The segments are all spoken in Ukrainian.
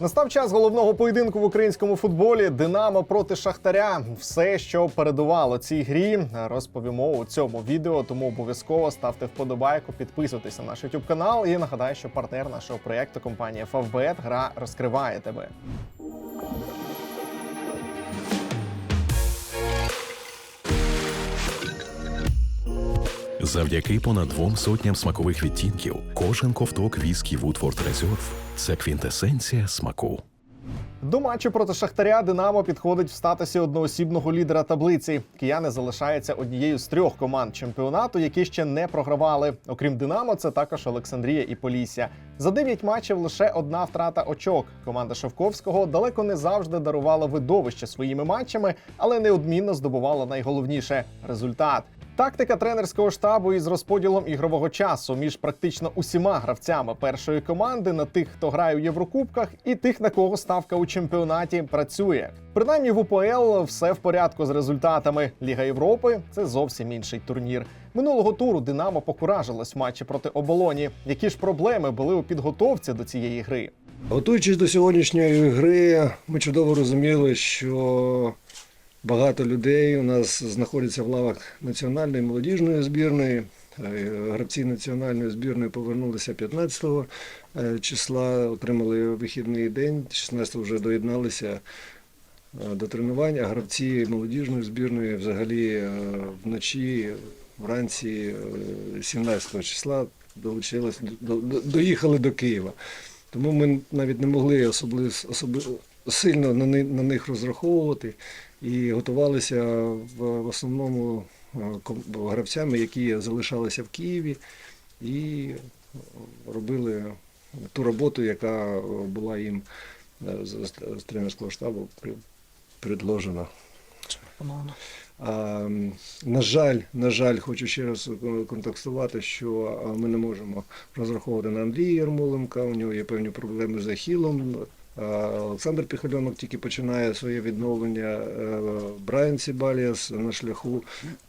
Настав час головного поєдинку в українському футболі Динамо проти Шахтаря. Все, що передувало цій грі, розповімо у цьому відео. Тому обов'язково ставте вподобайку, підписуйтесь на наш YouTube канал. І нагадаю, що партнер нашого проєкту компанія Favbet гра розкриває тебе. Завдяки понад двом сотням смакових відтінків кожен ковток віскі Woodford Reserve – це квінтесенція смаку. До матчу проти Шахтаря Динамо підходить в статусі одноосібного лідера таблиці. Кияни залишаються однією з трьох команд чемпіонату, які ще не програвали. Окрім Динамо, це також Олександрія і Полісся. За дев'ять матчів лише одна втрата очок. Команда Шевковського далеко не завжди дарувала видовище своїми матчами, але неодмінно здобувала найголовніше результат. Тактика тренерського штабу із розподілом ігрового часу між практично усіма гравцями першої команди на тих, хто грає у Єврокубках, і тих, на кого ставка у чемпіонаті працює. Принаймні в УПЛ все в порядку з результатами. Ліга Європи це зовсім інший турнір. Минулого туру Динамо покуражилось в матчі проти оболоні. Які ж проблеми були у підготовці до цієї гри? Готуючись до сьогоднішньої гри, ми чудово розуміли, що багато людей у нас знаходяться в лавах національної молодіжної збірної. Е, Гравці національної збірної повернулися 15 е, числа, отримали вихідний день, 16 вже доєдналися е, до тренувань, а гравці молодіжної збірної взагалі вночі, вранці е, 17 числа долучились, до- до- доїхали до Києва. Тому ми навіть не могли особливо сильно на, ни- на них розраховувати і готувалися в, в основному е, гравцями, які залишалися в Києві, і робили ту роботу, яка була їм е, з, тренерського штабу предложена. А, на жаль, на жаль, хочу ще раз е, контекстувати, що ми не можемо розраховувати на Андрія Ярмоленка. У нього є певні проблеми з ахілом. Олександр Піхальонок тільки починає своє відновлення. Е, Брайан Сібаліас на шляху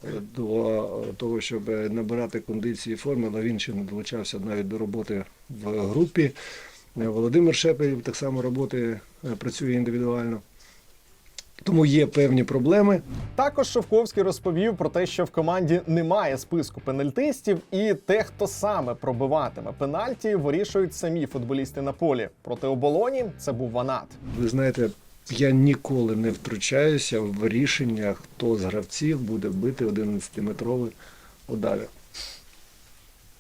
е, до того, щоб набирати кондиції форми, але він ще не долучався навіть до роботи в групі. Е, Володимир Шепелів так само роботи працює індивідуально. Тому є певні проблеми. Також Шовковський розповів про те, що в команді немає списку пенальтистів, і те, хто саме пробиватиме пенальті, вирішують самі футболісти на полі. Проти оболоні це був Ванат. Ви знаєте, я ніколи не втручаюся в рішення, хто з гравців буде бити 11-метровий удари.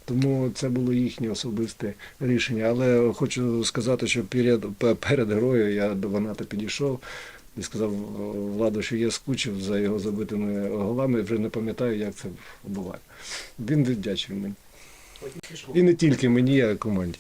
Тому це було їхнє особисте рішення. Але хочу сказати, що перед, перед грою я до Ваната підійшов і сказав Владу, що я скучив за його забитими голами, вже не пам'ятаю, як це буває. Він віддячив мені. І не тільки мені, а й команді.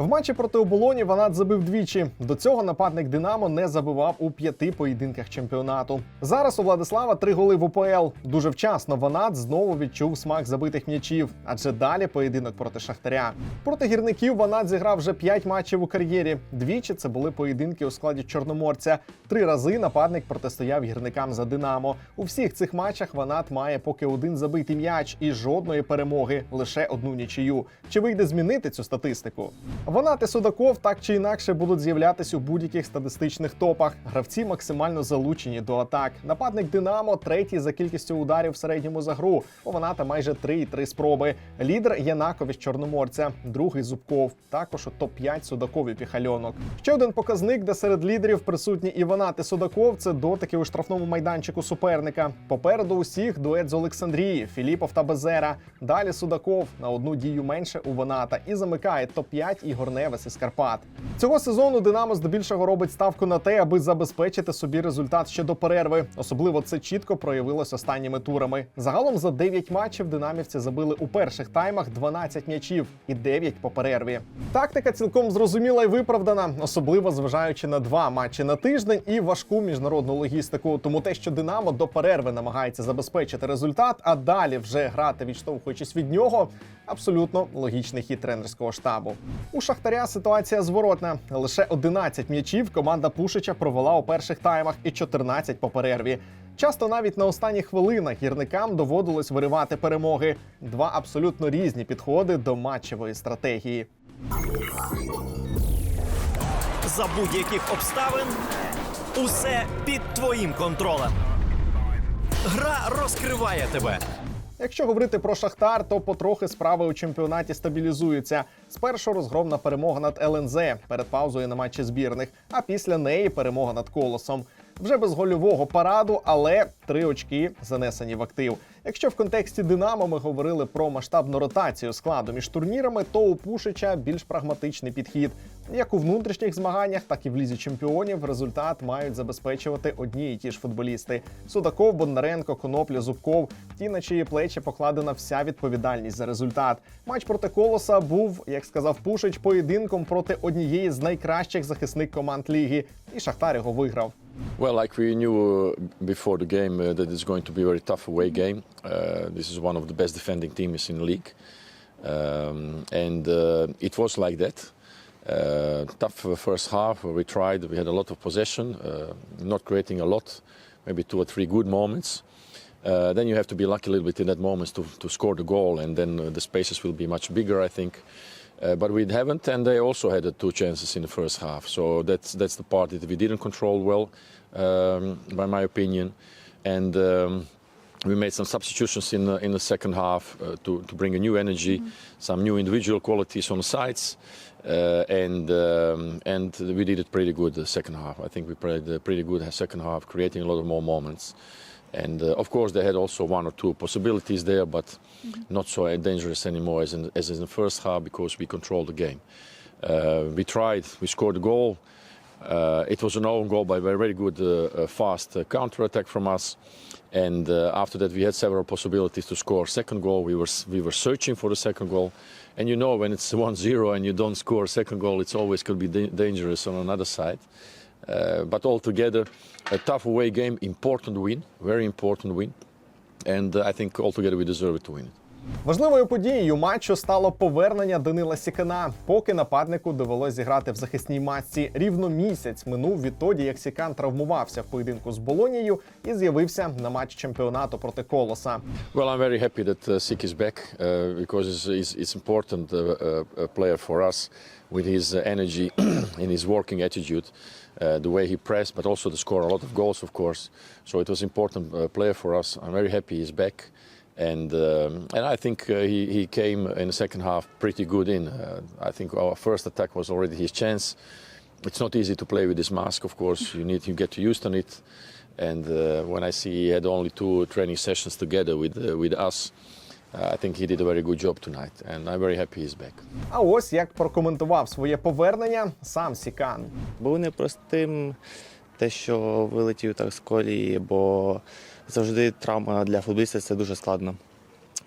В матчі проти оболоні Ванат забив двічі. До цього нападник Динамо не забивав у п'яти поєдинках чемпіонату. Зараз у Владислава три голи в УПЛ. Дуже вчасно Ванат знову відчув смак забитих м'ячів, адже далі поєдинок проти Шахтаря. Проти гірників Ванат зіграв вже п'ять матчів у кар'єрі. Двічі це були поєдинки у складі Чорноморця. Три рази нападник протистояв гірникам за Динамо. У всіх цих матчах Ванат має поки один забитий м'яч і жодної перемоги, лише одну нічию. Чи вийде змінити цю статистику? Ванат і Судаков так чи інакше будуть з'являтися у будь-яких статистичних топах. Гравці максимально залучені до атак. Нападник Динамо третій за кількістю ударів в середньому за гру. У Ваната майже 3,3 спроби. Лідер Янакович Чорноморця, другий Зубков. Також у топ-5 Судаков і Піхальонок. Ще один показник, де серед лідерів присутні і Ванат і Судаков. Це дотики у штрафному майданчику суперника. Попереду усіх дует з Олександрії, Філіпов та Безера. Далі Судаков на одну дію менше у Ваната і замикає топ-5 Ігор Невес із Карпат. Цього сезону Динамо здебільшого робить ставку на те, аби забезпечити собі результат ще до перерви. Особливо це чітко проявилось останніми турами. Загалом за 9 матчів динамівці забили у перших таймах 12 м'ячів і 9 по перерві. Тактика цілком зрозуміла і виправдана, особливо зважаючи на два матчі на тиждень і важку міжнародну логістику. Тому те, що Динамо до перерви намагається забезпечити результат, а далі вже грати, відштовхуючись від нього, абсолютно логічний хід тренерського штабу. У Шахтаря ситуація зворотна. Лише 11 м'ячів команда Пушича провела у перших таймах і 14 по перерві. Часто навіть на останніх хвилинах гірникам доводилось виривати перемоги. Два абсолютно різні підходи до матчевої стратегії. за будь-яких обставин. Усе під твоїм контролем. Гра розкриває тебе. Якщо говорити про Шахтар, то потрохи справи у чемпіонаті стабілізуються. Спершу розгромна перемога над ЛНЗ перед паузою на матчі збірних, а після неї перемога над колосом. Вже без гольового параду, але три очки занесені в актив. Якщо в контексті Динамо ми говорили про масштабну ротацію складу між турнірами, то у Пушича більш прагматичний підхід. Як у внутрішніх змаганнях, так і в лізі чемпіонів результат мають забезпечувати одні і ті ж футболісти: Судаков, Бондаренко, Конопля, Зубков, ті, на чиї плечі покладена вся відповідальність за результат. Матч проти колоса був, як сказав Пушич, поєдинком проти однієї з найкращих захисник команд ліги, і Шахтар його виграв. Well, like we knew uh, before the game uh, that it's going to be a very tough away game. Uh, this is one of the best defending teams in the league, um, and uh, it was like that. Uh, tough uh, first half. We tried. We had a lot of possession, uh, not creating a lot, maybe two or three good moments. Uh, then you have to be lucky a little bit in that moments to, to score the goal, and then uh, the spaces will be much bigger, I think. Uh, but we haven't, and they also had uh, two chances in the first half. So that's that's the part that we didn't control well, um, by my opinion. And um, we made some substitutions in the, in the second half uh, to, to bring a new energy, some new individual qualities on the sides, uh, and um, and we did it pretty good the second half. I think we played a pretty good second half, creating a lot of more moments. And uh, of course, they had also one or two possibilities there, but not so dangerous anymore as in, as in the first half because we controlled the game. Uh, we tried, we scored a goal. Uh, it was an own goal by a very good, uh, uh, fast uh, counter attack from us. And uh, after that, we had several possibilities to score second goal. We were we were searching for the second goal, and you know when it's 1-0 and you don't score a second goal, it's always could be da- dangerous on another side. Uh, but altogether, a tough away game, important win, very important win, and uh, I think altogether we deserve it to win. Важливою подією матчу стало повернення Данила Сікана. Поки нападнику довелось зіграти в захисній масці. Рівно місяць минув відтоді, як Сікан травмувався в поєдинку з Болонією і з'явився на матч чемпіонату проти Колоса. Well, I'm very happy that uh, Sik is back uh, because it's, it's, important uh, uh, player for us with his uh, energy and his working attitude, uh, the way he pressed, but also to score a lot of goals, of course. So it was important uh, player for us. I'm very happy he's back. And, um, and I think uh, he, he came in the second half pretty good in. Uh, I think our first attack was already his chance. It's not easy to play with this mask, of course. You need to get used on it. And uh, when I see he had only two training sessions together with, uh, with us, uh, I think he did a very good job tonight. And I'm very happy he's back. А ось як прокоментував своє повернення сам Сікан. Був непростим те, що вилетів так з колії, бо завжди травма для футболіста це дуже складно.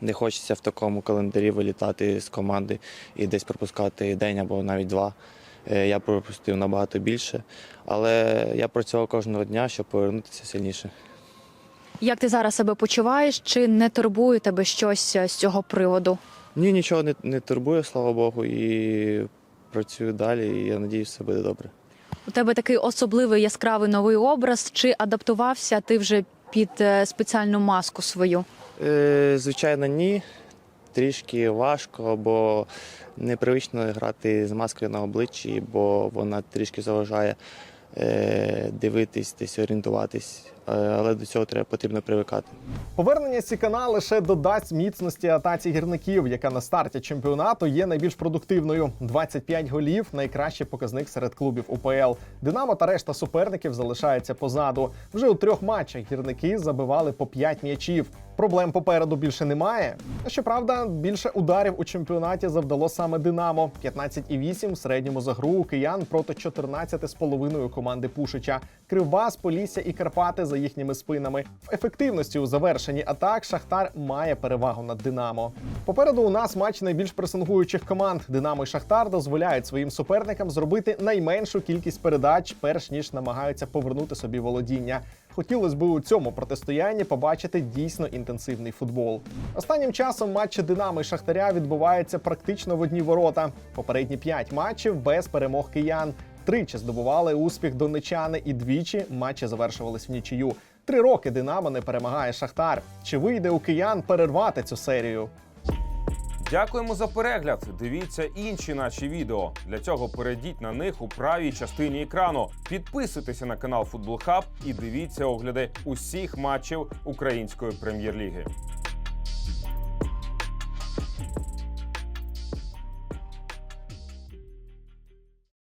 Не хочеться в такому календарі вилітати з команди і десь пропускати день або навіть два. Е, Я пропустив набагато більше, але я працював кожного дня, щоб повернутися сильніше. Як ти зараз себе почуваєш? Чи не турбує тебе щось е, з цього приводу? Ні, нічого не, не турбує, слава Богу, і працюю далі, і я сподіваюся, все буде добре. У тебе такий особливий яскравий новий образ. Чи адаптувався ти вже під е, спеціальну маску свою? Е, звичайно, ні. Трішки важко, бо непривично грати з маскою на обличчі, бо вона трішки заважає е, дивитись, десь орієнтуватись. Е, але до цього треба потрібно привикати. Повернення Сікана лише додасть міцності атаці гірників, яка на старті чемпіонату є найбільш продуктивною. 25 голів найкращий показник серед клубів УПЛ. Динамо та решта суперників залишаються позаду. Вже у трьох матчах гірники забивали по 5 м'ячів. Проблем попереду більше немає. Щоправда, більше ударів у чемпіонаті завдало саме Динамо 15,8 в середньому за гру у киян проти 14,5 команди Пушича. Кривбас, Полісся і Карпати за їхніми спинами. В ефективності у завершенні атак Шахтар має перевагу над Динамо. Попереду у нас матч найбільш пресингуючих команд. Динамо і Шахтар дозволяють своїм суперникам зробити найменшу кількість передач, перш ніж намагаються повернути собі володіння. Хотілося б у цьому протистоянні побачити дійсно інтенсивний футбол. Останнім часом матчі Динамо і Шахтаря відбуваються практично в одні ворота. Попередні п'ять матчів без перемог киян. Тричі здобували успіх донечани, і двічі матчі завершувались в нічию. Три роки Динамо не перемагає Шахтар. Чи вийде у киян перервати цю серію? Дякуємо за перегляд. Дивіться інші наші відео. Для цього перейдіть на них у правій частині екрану. Підписуйтеся на канал Футбол Хаб і дивіться огляди усіх матчів української прем'єр-ліги.